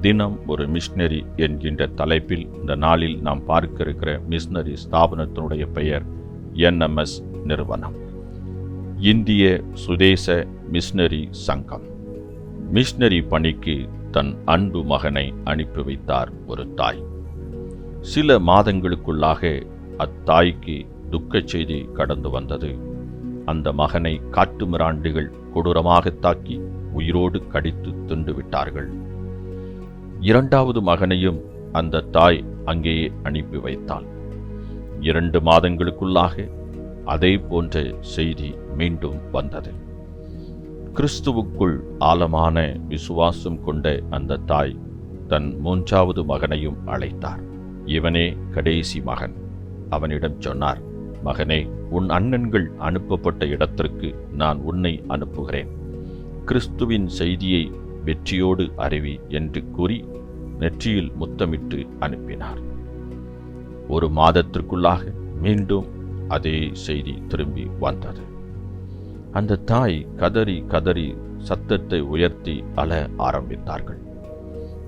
தினம் ஒரு மிஷினரி என்கின்ற தலைப்பில் இந்த நாளில் நாம் பார்க்க இருக்கிற மிஷினரி ஸ்தாபனத்தினுடைய பெயர் என்எம்எஸ் நிறுவனம். இந்திய சுதேச மிஷினரி சங்கம். மிஷினரி பணிக்கு தன் அன்பு மகனை அனுப்பி வைத்தார் ஒரு தாய். சில மாதங்களுக்குள்ளாக அத்தாய்க்கு துக்கச் செய்தி கடந்து வந்தது. அந்த மகனை காட்டுமிராண்டிகள் கொடூரமாக தாக்கி உயிரோடு கடித்து தின்று விட்டார்கள். இரண்டாவது மகனையும் அந்த தாய் அங்கேயே அனுப்பி வைத்தாள். இரண்டு மாதங்களுக்குள்ளாக அதே போன்ற செய்தி மீண்டும் வந்தது. கிறிஸ்துவுக்குள் ஆழமான விசுவாசம் கொண்ட அந்த தாய் தன் மூன்றாவது மகனையும் அழைத்தார். இவனே கடைசி மகன். அவனிடம் சொன்னார் மகனே உன் அண்ணன்கள் அனுப்பப்பட்ட இடத்திற்கு நான் உன்னை அனுப்புகிறேன். கிறிஸ்துவின் செய்தியை வெற்றியோடு அறிவி என்று கூறி நெற்றியில் முத்தமிட்டு அனுப்பினார். ஒரு மாதத்திற்குள்ளாக மீண்டும் அதே செய்தி திரும்பி வந்தது. அந்த தாய் கதறி கதறி சத்தத்தை உயர்த்தி அழ ஆரம்பித்தார்கள்.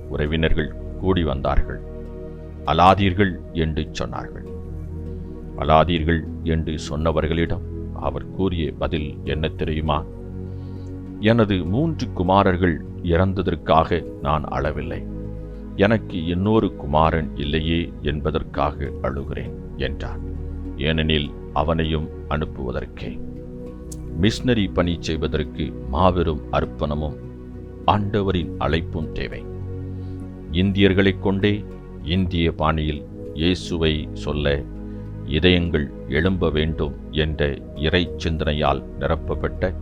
உறவினர்கள் கூடி வந்தார்கள். அலாதீர்கள் என்று சொன்னார்கள். அலாதீர்கள் என்று சொன்னவர்களிடம் அவர் கூறிய பதில் என்ன தெரியுமா? எனது மூன்று குமாரர்கள் இறந்ததற்காக நான் அழவில்லை. எனக்கு இன்னொரு குமாரன் இல்லையே என்பதற்காக அழுகிறேன் என்றார் ஏனெனில் அவனையும் அனுப்புவதற்கே. மிஷினரி பணி செய்வதற்கு மாபெரும் அர்ப்பணமும் ஆண்டவரின் அழைப்பும் தேவை. இந்தியர்களைக் கொண்டே இந்திய பாணியில் இயேசுவை சொல்ல இதயங்கள் எழும்ப வேண்டும் என்ற இறை சிந்தனையால் நிரப்பப்பட்ட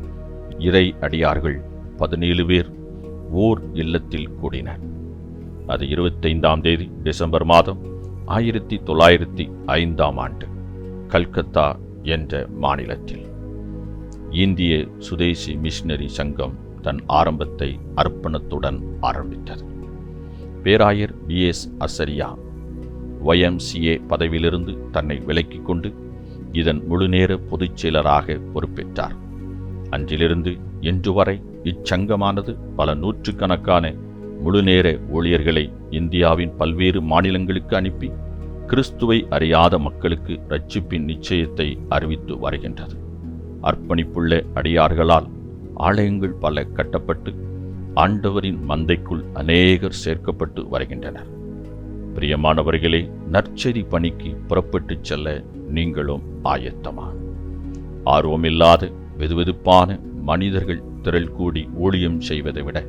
இறை அடியார்கள் பதினேழு பேர். ஓர் இல்லத்தில் கூடினர். அது இருபத்தைந்தாம் தேதி டிசம்பர் மாதம் ஆயிரத்தி தொள்ளாயிரத்தி ஐந்தாம் ஆண்டு கல்கத்தா என்ற மாநிலத்தில். இந்திய சுதேசி மிஷனரி சங்கம் தன் ஆரம்பத்தை அர்ப்பணத்துடன் ஆரம்பித்தது. பேராயர் பி எஸ். அசரியா ஒய்எம்சிஏ பதவியிலிருந்து தன்னை விலக்கிக் கொண்டு இதன் முழுநேர பொதுச் செயலராக பொறுப்பேற்றார். அன்றிலிருந்து இன்று வரை இச்சங்கமானது பல நூற்றுக்கணக்கான முழுநேர ஊழியர்களை இந்தியாவின் பல்வேறு மாநிலங்களுக்கு அனுப்பி கிறிஸ்துவை அறியாத மக்களுக்கு ரட்சிப்பின் நிச்சயத்தை அறிவித்து வருகின்றது. அர்ப்பணிப்புள்ள அடியார்களால் ஆலயங்கள் பல கட்டப்பட்டு ஆண்டவரின் மந்தைக்குள் அநேகர் சேர்க்கப்பட்டு வருகின்றனர். பிரியமானவர்களே நற்செய்தி பணிக்கு புறப்பட்டுச் செல்ல நீங்களும் ஆயத்தமா. ஆர்வமில்லாத வெதுவெதுப்பான மனிதர்கள் திரள் கூடி ஊழியம் செய்வதை விட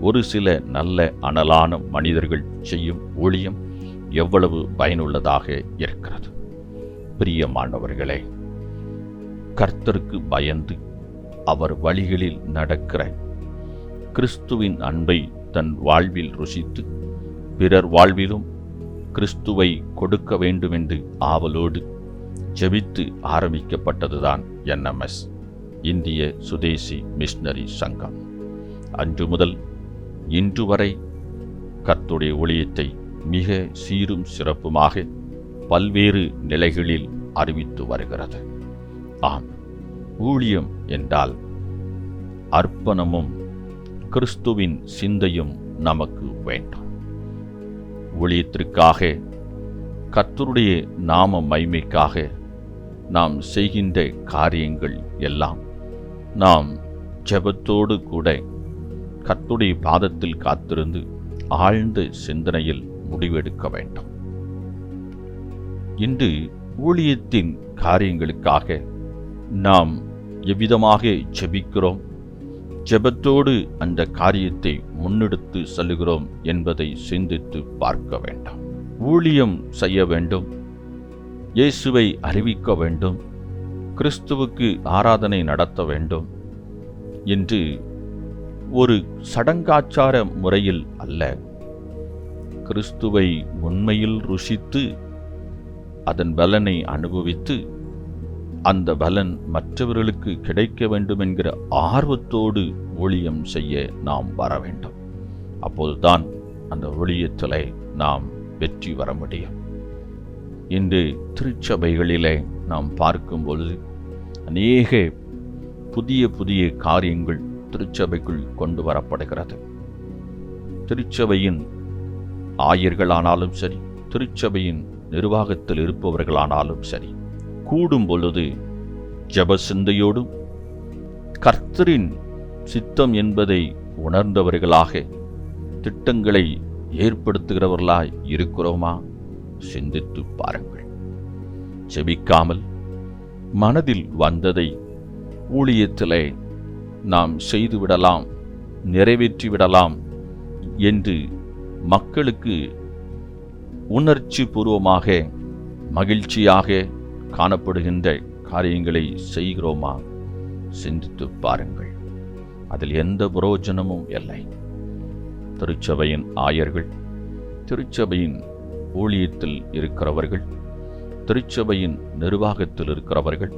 ஒரு சில நல்ல அனலான மனிதர்கள் செய்யும் ஊழியம் எவ்வளவு பயனுள்ளதாக இருக்கிறது. பிரியமானவர்களே கர்த்தருக்கு பயந்து அவர் வழிகளில் நடக்கிற கிறிஸ்துவின் அன்பை தன் வாழ்வில் ருசித்து பிறர் வாழ்விலும் கிறிஸ்துவை கொடுக்க வேண்டுமென்று ஆவலோடு ஜெபித்து ஆரம்பிக்கப்பட்டதுதான் என்எம்எஸ் இந்திய சுதேசி மிஷனரி சங்கம். அன்று முதல் இன்று வரை கர்த்துடைய ஒளியத்தை மிக சீரும் சிறப்புமாக பல்வேறு நிலைகளில் அறிவித்து வருகிறது. ஆம் ஊழியம் என்றால் அர்ப்பணமும் கிறிஸ்துவின் சிந்தையும் நமக்கு வேண்டும். ஊழியத்திற்காக கர்த்தருடைய நாம மைமைக்காக நாம் செய்கின்ற காரியங்கள் எல்லாம் நாம் ஜெபத்தோடு கூட கத்துடைய பாதத்தில் காத்திருந்து ஆழ்ந்த சிந்தனையில் முடிவெடுக்க வேண்டும். இன்று ஊழியத்தின் காரியங்களுக்காக நாம் எவ்விதமாக ஜெபிக்கிறோம்? ஜெபத்தோடு அந்த காரியத்தை முன்னெடுத்து செல்லுகிறோம் என்பதை சிந்தித்து பார்க்க வேண்டும். ஊழியம் செய்ய வேண்டும். இயேசுவை அறிவிக்க வேண்டும். கிறிஸ்துவுக்கு ஆராதனை நடத்த வேண்டும் என்று ஒரு சடங்காச்சார முறையில் அல்ல. கிறிஸ்துவை உண்மையில் ருசித்து அதன் பலனை அனுபவித்து அந்த பலன் மற்றவர்களுக்கு கிடைக்க வேண்டும் என்கிற ஆர்வத்தோடு ஊழியம் செய்ய நாம் வர வேண்டும். அப்போதுதான் அந்த ஊழியத்திலே நாம் வெற்றி வர முடியும். இன்று திருச்சபைகளிலே நாம் பார்க்கும் பொழுது அநேக புதிய புதிய காரியங்கள் திருச்சபைக்குள் கொண்டு வரப்படுகிறது. திருச்சபையின் ஆயர்களானாலும் சரி திருச்சபையின் நிர்வாகத்தில் இருப்பவர்களானாலும் சரி கூடும் பொழுது ஜப சிந்தையோடும் கர்த்தரின் சித்தம் என்பதை உணர்ந்தவர்களாக திட்டங்களை ஏற்படுத்துகிறவர்களாய் இருக்கிறோமா? சிந்தித்து பாருங்கள். செபிக்காமல் மனதில் வந்ததை ஊழியத்திலே நாம் செய்துவிடலாம் நிறைவேற்றிவிடலாம் என்று மக்களுக்கு உணர்ச்சி பூர்வமாக மகிழ்ச்சியாக காணப்படுகின்ற காரியங்களை செய்கிறோமா? சிந்தித்து பாருங்கள். அதில் எந்த புரோஜனமும் இல்லை. திருச்சபையின் ஆயர்கள் திருச்சபையின் ஊழியத்தில் இருக்கிறவர்கள் திருச்சபையின் நிர்வாகத்தில் இருக்கிறவர்கள்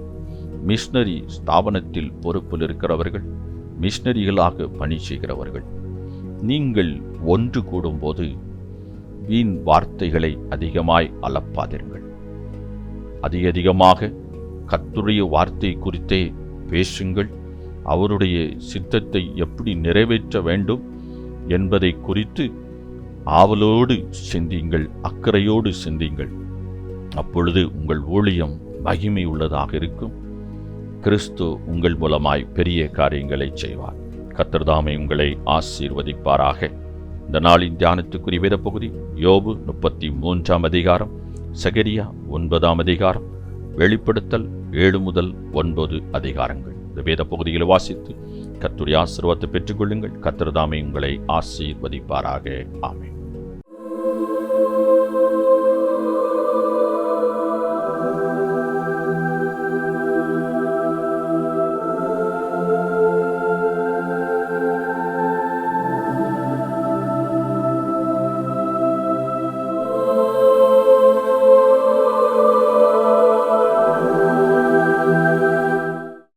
மிஷினரி ஸ்தாபனத்தில் பொறுப்பில் இருக்கிறவர்கள் மிஷினரிகளாக பணி செய்கிறவர்கள். நீங்கள் ஒன்று கூடும்போது வீண் வார்த்தைகளை அதிகமாய் அளப்பாதீர்கள். அதிக அதிகமாக கத்துடைய வார்த்தை குறித்தே பேசுங்கள். அவருடைய சித்தத்தை எப்படி நிறைவேற்ற வேண்டும் என்பதை குறித்து ஆவலோடு சிந்தியுங்கள் அக்கறையோடு சிந்தியுங்கள். அப்பொழுது உங்கள் ஊழியம் மகிமை உள்ளதாக இருக்கும். கிறிஸ்து உங்கள் மூலமாய் பெரிய காரியங்களை செய்வார். கத்தர்தாமை உங்களை ஆசீர்வதிப்பாராக. இந்த நாளின் தியானத்துக்குரிய வேத பகுதி யோபு முப்பத்தி மூன்றாம் அதிகாரம் சகரியா ஒன்பதாம் அதிகாரம் வெளிப்படுத்தல் ஏழு முதல் ஒன்பது அதிகாரங்கள். இந்த வேத பகுதியில் வாசித்து கத்துடைய ஆசீர்வாதத்தை பெற்றுக்கொள்ளுங்கள். கத்திரதாமை உங்களை ஆசீர்வதிப்பாராக. ஆமை